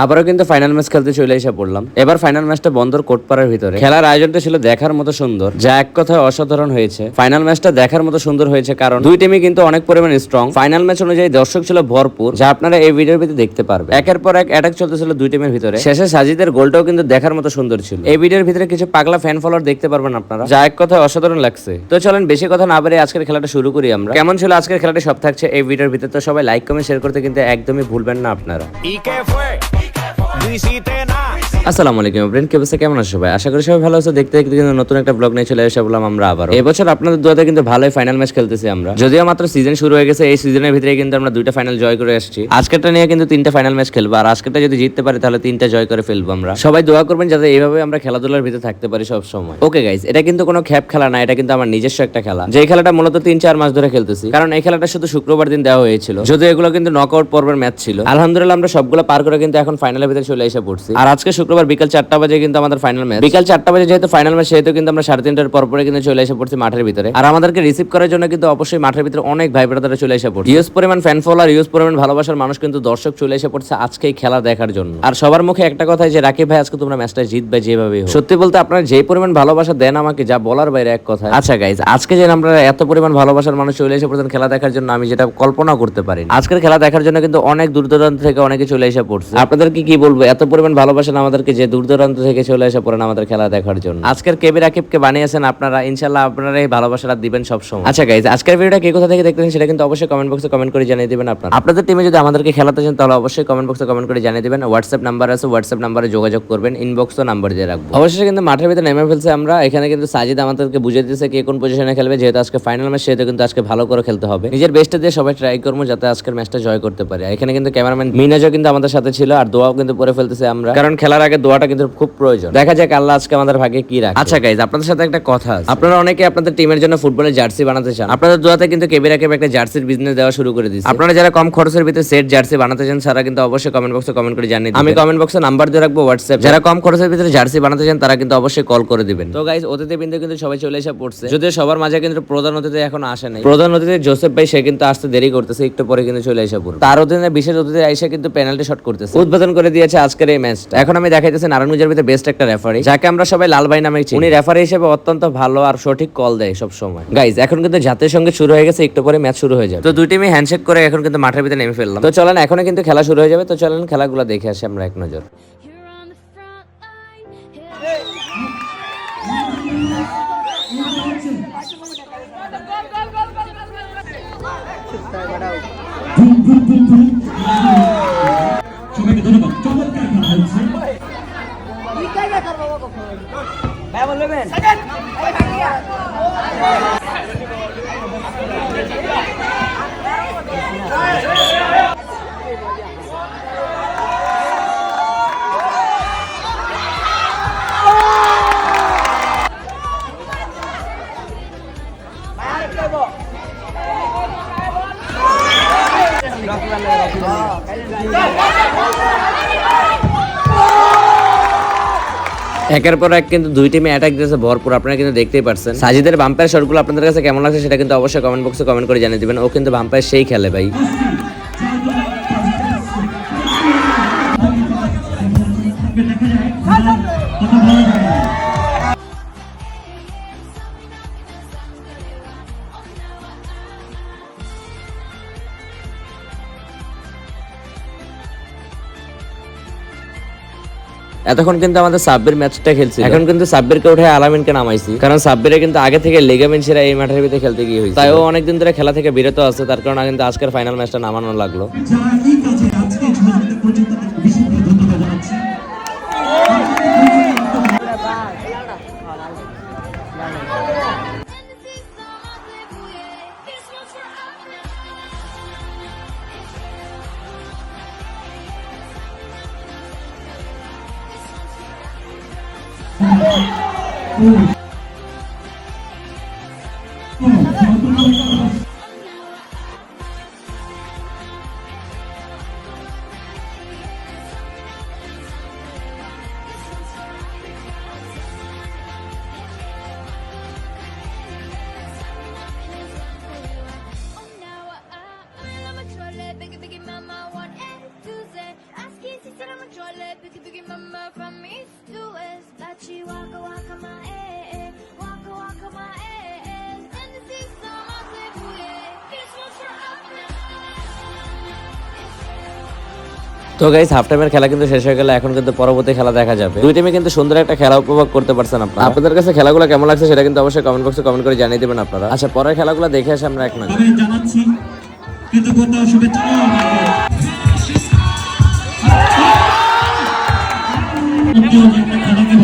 আবারও কিন্তু final match খেলতে চলে এসে পড়লাম। এবার ফাইনাল ম্যাচটা বন্দর কোটপাড়ার ভিতরে। খেলার আয়োজনটা ছিল দেখার মতো সুন্দর, যা এক কথায় অসাধারণ হয়েছে। ফাইনাল ম্যাচটা দেখার মতো সুন্দর হয়েছে কারণ দুই টিমই কিন্তু অনেক পরিমাণে স্ট্রং ফাইনাল ম্যাচ অনুযায়ী দর্শক ছিল ভরপুর, যা আপনারা এই ভিডিওর ভিতরে দেখতে পারবেন। একের পর এক অ্যাটাক চলতেছিল দুই টিমের ভিতরে। শেষে সাজিদের গোলটাও কিন্তু দেখার মতো সুন্দর ছিল। এই ভিডিওর ভিতরে কিছু পাগলা ফ্যান ফলোয়ার দেখতে পারবেন আপনারা, যা এক কথায় অসাধারণ লাগছে। তো চলেন, বেশি কথা না বাড়িয়ে আজকের খেলাটা শুরু করি আমরা। কেমন ছিল আজকের খেলাটা সব থাকছে এই ভিডিওর ভিতরে, তো সবাই লাইক কমেন্ট শেয়ার করতে কিন্তু একদমই ভুলবেন না আপনারা। Luisita আসসালামু আলাইকুম ফ্রেন্ড কি অবস্থা? কেমন আছো ভাই আশা করি সবাই ভালো আছো। দেখতে দেখতে কিন্তু নতুন একটা ব্লগ নিয়ে চলে এসে বললাম আমরা আবার এবছর আপনাদের দুয়াতে কিন্তু ভালোই ফাইনাল ম্যাচ খেলতেছি আমরা। যদিও মাত্র সিজন শুরু হয়ে গেছে, এই সিজনের ভিতরে কিন্তু আমরা দুইটা ফাইনাল জয় করে আসছি। আজকেরটা নিয়ে কিন্তু তিনটা ফাইনাল ম্যাচ খেলব, আর আজকেরটা যদি জিততে পারি তাহলে তিনটা জয় করে ফেলব আমরা। সবাই দোয়া করবেন যাতে এইভাবে আমরা খেলাধুলার ভিতরে থাকতে পারি সব সময় ওকে গাইস এটা কিন্তু কোনো খ্যাপ খেলা না, এটা কিন্তু আমার নিজস্ব একটা খেলা। যে খেলাটা মূলত তিন চার মাস ধরে খেলতেছি, কারণ এই খেলাটা শুধু শুক্রবার দিন দেওয়া হয়েছিল। যদিও এগুলো কিন্তু নকআউট পর্বের ম্যাচ ছিল। আলহামদুলিল্লাহ আমরা সবগুলো পার করে কিন্তু এখন ফাইনালের ভিতরে চলে এসে পড়ছি। আর আজকে শুক্রবার বিকাল চারটা বাজে কিন্তু আমাদের ফাইনাল ম্যাচ বিকাল চারটা বাজে যেহেতু ফাইনাল ম্যাচ সেহেতু কিন্তু আমরা সাড়ে তিনটার পর পরে কিন্তু চলে এসে পড়ছি মাঠের ভিতরে। আর আমাদেরকে রিসিভ করার জন্য কিন্তু অবশ্যই মাঠের ভিতরে অনেক ভাই ব্রাদারা চলে এসে পড়ছে। ইউজ পরিমাণ ফ্যান ফলোয়ার ইউজ পরিমাণ ভালোবাসার মানুষ কিন্তু দর্শক চলে এসে পড়ছে আজকে এই খেলা দেখার জন্য। আর সবার মুখে একটা কথাই যে রাকিব ভাই আজকে তোমরা ম্যাচটা জিতবে যেভাবে সত্যি বলতে আপনারা যে পরিমাণ ভালোবাসা দেন আমাকে যা বলার বাইরে এক কথা আচ্ছা গাইজ আজকে যে আমরা এত পরিমাণ ভালোবাসার মানুষ চলে এসে পড়ছেন খেলা দেখার জন্য আমি যেটা কল্পনা করতে পারি আজকের খেলা দেখার জন্য কিন্তু অনেক দূর দূরান্ত থেকে অনেকে চলে এসে পড়ছে। আপনাদেরকে কি বলব এত পরিমাণ ভালোবাসেন আমাদেরকে যে দূর দূরান্ত থেকে চলে এসে পড়েন আমাদের খেলা দেখার জন্য। আজকের কেবি রাকিবকে বানিয়েছেন আপনারা ইনশাল্লাহ আপনারা এই ভালোবাসাটা দিবেন সব সময় আচ্ছা গাইজ আজকের ভিডিওটা কে কোথা থেকে দেখতেছেন সেটা কিন্তু অবশ্যই কমেন্ট বক্সে কমেন্ট করে জানিয়ে দিবেন আপনারা। আপনাদের টিমে যদি আমাদেরকে খেলাতে চান তাহলে অবশ্যই কমেন্ট বক্সে কমেন্ট করে জানিয়ে দিবেন। হোয়াটসঅ্যাপ নাম্বার আছে হোয়াটসঅ্যাপ নাম্বারে যোগাযোগ করবেন ইনবক্সও নাম্বার দিয়ে রাখব। অবশ্যই কিন্তু মাঠের ভিতরে নেমে ফেলছে আমরা এখানে কিন্তু সাজিদ আমাদেরকে বুঝিয়ে দিয়েছে কে কোন পজিশনে খেলবে যেহেতু আজকে ফাইনাল ম্যাচ সেহেতু কিন্তু আজকে ভালো করে খেলতে হবে। নিজের বেস্টে দিয়ে সবাই ট্রাই করব যাতে আজকের ম্যাচটা জয় করতে পারে। এখানে কিন্তু ক্যামেরাম্যান মিনাজও কিন্তু আমাদের সাথে ছিল আর দোয়াও কিন্তু পরে ফেলতেছে আমরা। কারণ খেলার আগে দোয়াটা কিন্তু খুব প্রয়োজন। দেখা যাক আল্লাহ আজকে আমাদের ভাগে কি রাখে। আচ্ছা গাইজ আপনাদের সাথে একটা কথা আপনারা অনেকে আপনাদের টিমের জন্য ফুটবলের জার্সি বানাতে চান। আপনাদের দোয়াতে কিন্তু কেবি রাকিব একটা জার্সির বিজনেস দেওয়া শুরু করে দিচ্ছে আপনারা যারা কম খরচের ভিতরে সেট জার্সি বানাতে চান তারা কিন্তু অবশ্যই কমেন্ট বক্সে কমেন্ট করে জানিয়ে আমি কমেন্ট বক্সে নাম্বার দিয়ে রাখব হোয়াটসঅ্যাপ যারা কম খরচের ভিতরে জার্সি বানাতে চান তারা কিন্তু অবশ্যই কল করে দিবেন। তো গাইজ অতিথি বিন্দু কিন্তু সবাই চলে এসে পড়ছে। যদিও সবার মাঝে কিন্তু প্রধান অতিথি এখন আসে নাই। প্রধান অতিথি জোসেফ ভাই সে কিন্তু আসতে দেরি করতেছে একটু পরে কিন্তু চলে এসে পড়বে। তার অধীনে বিশেষ অতিথি এসে কিন্তু পেনাল্টি শট করতেছে। উদ্বোধন করে দিয়েছে আজকের এই ম্যাচটা এখন আমি দেখাইতেছি নারায়ণগঞ্জের ভিতরে বেস্ট একটা রেফারি যাকে আমরা সবাই লাল ভাই নামে চিনি। উনি রেফারি হিসেবে অত্যন্ত ভালো আর সঠিক কল দেয় সব সময় গাইজ এখন কিন্তু জাতীয় সঙ্গে শুরু হয়ে গেছে, একটু পরে ম্যাচ শুরু হয়ে যাবে। তো দুই টিমই হ্যান্ডশেক করে এখন কিন্তু মাঠের ভিতরে নেমে ফেললাম। তো চলেন এখনও কিন্তু খেলা শুরু হয়ে যাবে। তো চলেন, খেলাগুলো দেখে আসি আমরা এক নজর। চমৎকার খেলা হচ্ছে নেবেন একের পর এক কিন্তু দুই টিমে অ্যাটাক দিয়েছে, ভরপুর। আপনারা কিন্তু দেখতেই পারছেন। সাজিদের বাম্পায়ার শটগুলো আপনাদের কাছে কেমন লাগছে সেটা কিন্তু অবশ্যই কমেন্ট বক্সে কমেন্ট করে জানিয়ে দেবেন। ও কিন্তু বাম্পায়ার সেই খেলে ভাই। এতক্ষণ কিন্তু আমাদের সাব্বির ম্যাচটা খেলছে এখন কিন্তু সাব্বিরকে উঠে আলামিনকে নামাইছি। কারণ সাব্বিরে কিন্তু আগে থেকে লেগামেন্ট সেরা এই মাঠের ভিতরে খেলতে গিয়ে হয়েছে তাই ও অনেকদিন ধরে খেলা থেকে বিরত আছে, তার কারণে কিন্তু আজকের ফাইনাল ম্যাচটা নামানো লাগল। 오. 오. 오. তো গাইস হাফ টাইমের খেলা কিন্তু শেষ হয়ে গেল এখন কিন্তু পরবর্তী খেলা দেখা যাবে। দুই টিমে কিন্তু সুন্দর একটা খেলা উপভোগ করতে পারছেন আপনারা। আপনাদের কাছে খেলাগুলো কেমন লাগছে সেটা কিন্তু অবশ্যই কমেন্ট বক্সে কমেন্ট করে জানিয়ে দেবেন আপনারা। আচ্ছা পরের খেলাগুলো দেখে আসি আমরা এক নজর তবে জানাচ্ছি কৃতজ্ঞতা শুভেচ্ছা উজ্জ্বল একটা খেলাকে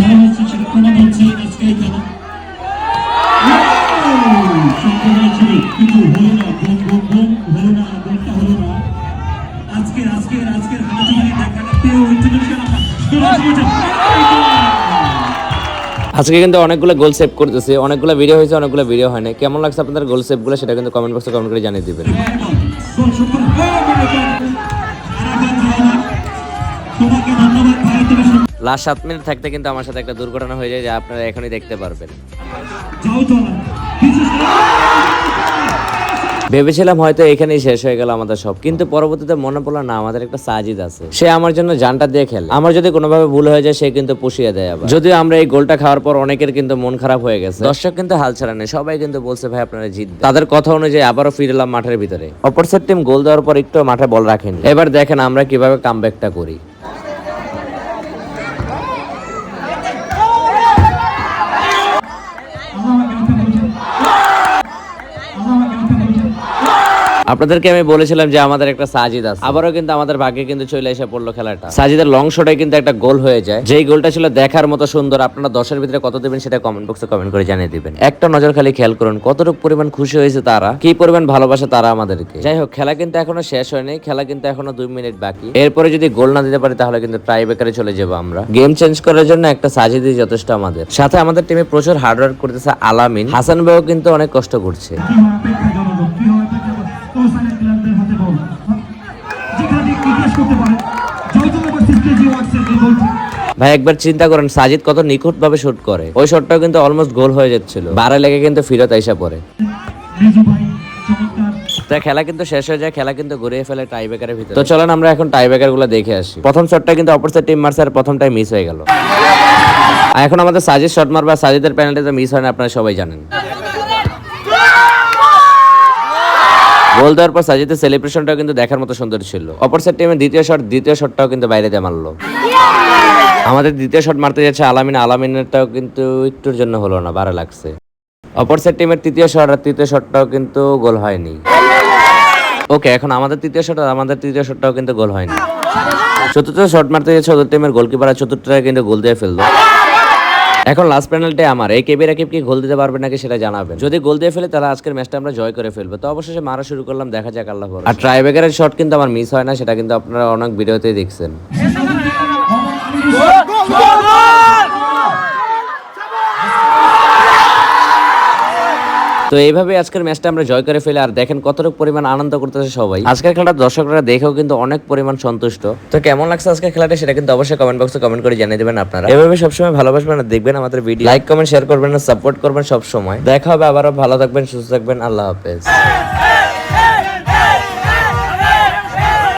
আজকের আজকের আজকের হানাচুরি দেখাটা পেয়েও ইন্টারন্যাশনাল আজকে কিন্তু অনেকগুলো গোল সেভ করতেছি অনেকগুলো ভিডিও হয়েছে অনেকগুলো ভিডিও হয়নি কেমন লাগছে আপনাদের গোল সেভগুলো সেটা কিন্তু কমেন্ট বক্সে কমেন্ট করে জানিয়ে দিবেন। তুমি লাস্ট সাত মিনিট থাকতে কিন্তু আমার সাথে একটা দুর্ঘটনা হয়ে যায় যা আপনারা এখনই দেখতে পারবেন। ভেবেছিলাম হয়তো এখানেই শেষ হয়ে গেল আমাদের সব, কিন্তু পরবর্তীতে মনে পড়ল, না, আমাদের একটা সাজিদ আছে। সে আমার জন্য জানটা দিয়ে খেলে। আমার যদি কোনোভাবে ভুল হয়ে যায়, সে কিন্তু পুষিয়ে দেয় আবার। যদিও আমরা এই গোলটা খাওয়ার পর অনেকের কিন্তু মন খারাপ হয়ে গেছে। দর্শক কিন্তু হাল ছাড়া নেই। সবাই কিন্তু বলছে, ভাই, আপনারা জিতবে তাদের কথা অনুযায়ী আবারও ফিরলাম মাঠের ভিতরে। অপরসেট টিম গোল দেওয়ার পর একটু মাঠে বল রাখেন এবার দেখেন আমরা কীভাবে কামব্যাকটা করি। আপনাদেরকে আমি বলেছিলাম যে আমাদের একটা সাজিদ আছে। আবারও কিন্তু আমাদের ভাগ্যে কিন্তু চলে এসে পড়ল খেলাটা। সাজিদের লং শটে কিন্তু একটা গোল হয়ে যায়। যেই গোলটা ছিল দেখার মতো সুন্দর আপনারা দশের ভিতরে কত দিবেন সেটা কমেন্ট বক্সে কমেন্ট করে জানিয়ে দিবেন। একটা নজর খালি খেয়াল করুন কতটুকু পরিমাণ খুশি হয়েছে তারা কি পরিমাণ ভালোবাসে তারা আমাদেরকে। যাই হোক খেলা কিন্তু এখনও শেষ হয়নি খেলা কিন্তু এখনও দুই মিনিট বাকি। এরপরে যদি গোল না দিতে পারি তাহলে কিন্তু ট্রাই বেকারে চলে যাব আমরা। গেম চেঞ্জ করার জন্য একটা সাজিদই যথেষ্ট আমাদের। সাথে আমাদের টিমে প্রচুর হার্ডওয়ার্ক করতেছে আলামিন। হাসান ভাইও কিন্তু অনেক কষ্ট করছে। করতে পারে। জয়তুল এবার সিস্টেজি ওয়ার্কসের এই গোলটি ভাই একবার চিন্তা করেন সাজিদ কত নিখুঁত ভাবে শুট করে। ওই শটটাও কিন্তু অলমোস্ট গোল হয়ে যাচ্ছিল। বারে লেগে কিন্তু ফিরত আইসা পড়ে। তা খেলা কিন্তু শেষ হয়ে যায় খেলা কিন্তু ঘুরিয়ে ফেলে টাই বেকারের ভিতরে। তো চলেন আমরা এখন টাই বেকারগুলো দেখে আসি। প্রথম শটটা কিন্তু অপোজিট টিম মারছে আর প্রথমটাই মিস হয়ে গেল। আর এখন আমাদের সাজিদ শট মারবা সাজিদের পেনাল্টিতে মিস হয় না আপনারা সবাই জানেন। গোল দেওয়ার পর সাজিদের সেলিব্রেশনটাও কিন্তু দেখার মতো সুন্দর ছিল। অপরসাইড টিমের দ্বিতীয় শট দ্বিতীয় শটটাও কিন্তু বাইরে দিয়ে মারলো। আমাদের দ্বিতীয় শট মারতে যাচ্ছে আলামিন আলামিনেরটাও কিন্তু একটুর জন্য হলো না বারে লাগছে। অপর সাইড টিমের তৃতীয় শট আর তৃতীয় শটটাও কিন্তু গোল হয়নি। ওকে এখন আমাদের তৃতীয় শট আর আমাদের তৃতীয় শটটাও কিন্তু গোল হয়নি। চতুর্থ শট মারতে যাচ্ছে ওদের টিমের গোলকিপার আর চতুর্থটা কিন্তু গোল দিয়ে ফেলল। এখন লাস্ট পেনাল্টি আমার। এই কেবি রাকিব কি গোল দিতে পারবে নাকি সেটা জানাবেন। যদি গোল দিয়ে ফেলে, তাহলে আজকের ম্যাচটা আমরা জয় করে ফেলব। তো অবশেষে মারা শুরু করলাম, দেখা যাক আল্লাহ। আর ট্রাইবেকারের শট কিন্তু আমার মিস হয় না, সেটা কিন্তু আপনারা অনেক ভিডিওতেই দেখছেন। তো এইভাবে আজকের ম্যাচটা আমরা জয় করে ফেলে, আর দেখেন কতটুকু পরিমাণ আনন্দ করতেছে সবাই। আজকের খেলাটা দর্শকরা দেখেও কিন্তু অনেক পরিমাণ সন্তুষ্ট। তো কেমন লাগছে আজকের খেলাটা সেটা কিন্তু অবশ্যই কমেন্ট বক্সে কমেন্ট করে জানিয়ে দেবেন আপনারা। এভাবে সবসময় ভালোবাসবেন আর দেখবেন আমাদের ভিডিও লাইক কমেন্ট শেয়ার করবেন আর সাপোর্ট করবেন সবসময়। দেখা হবে আবারও, ভালো থাকবেন, সুস্থ থাকবেন, আল্লাহ হাফেজ।